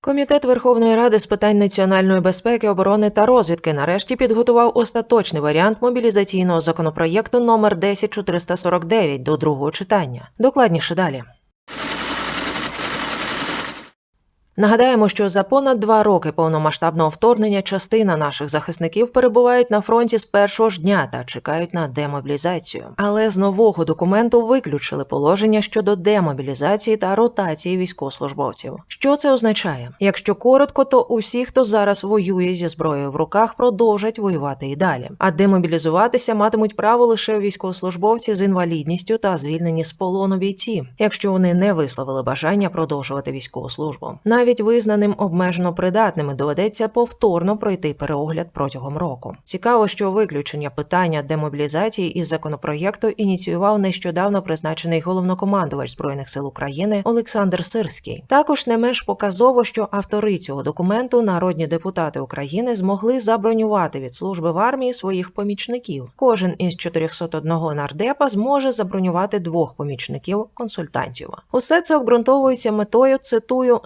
Комітет Верховної Ради з питань національної безпеки, оборони та розвідки нарешті підготував остаточний варіант мобілізаційного законопроєкту номер 10449 до другого читання. Докладніше далі. Нагадаємо, що за понад два роки повномасштабного вторгнення частина наших захисників перебувають на фронті з першого ж дня та чекають на демобілізацію. Але з нового документу виключили положення щодо демобілізації та ротації військовослужбовців. Що це означає? Якщо коротко, то усі, хто зараз воює зі зброєю в руках, продовжать воювати і далі. А демобілізуватися матимуть право лише військовослужбовці з інвалідністю та звільнені з полону бійці, якщо вони не висловили бажання продовжувати військову службу. Навіть визнаним обмежено придатними доведеться повторно пройти переогляд протягом року. Цікаво, що виключення питання демобілізації із законопроєкту ініціював нещодавно призначений головнокомандувач збройних сил України Олександр Сирський. Також не менш показово, що автори цього документу, народні депутати України, змогли забронювати від служби в армії своїх помічників. Кожен із 401 нардепа зможе забронювати двох помічників консультантів. Усе це обґрунтовується метою цитую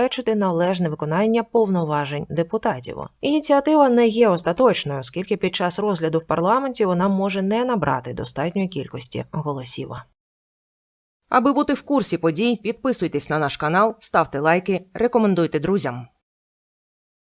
забезпечити належне виконання повноважень депутатів. Ініціатива не є остаточною, оскільки під час розгляду в парламенті вона може не набрати достатньої кількості голосів. Аби бути в курсі подій, підписуйтесь на наш канал, ставте лайки, рекомендуйте друзям.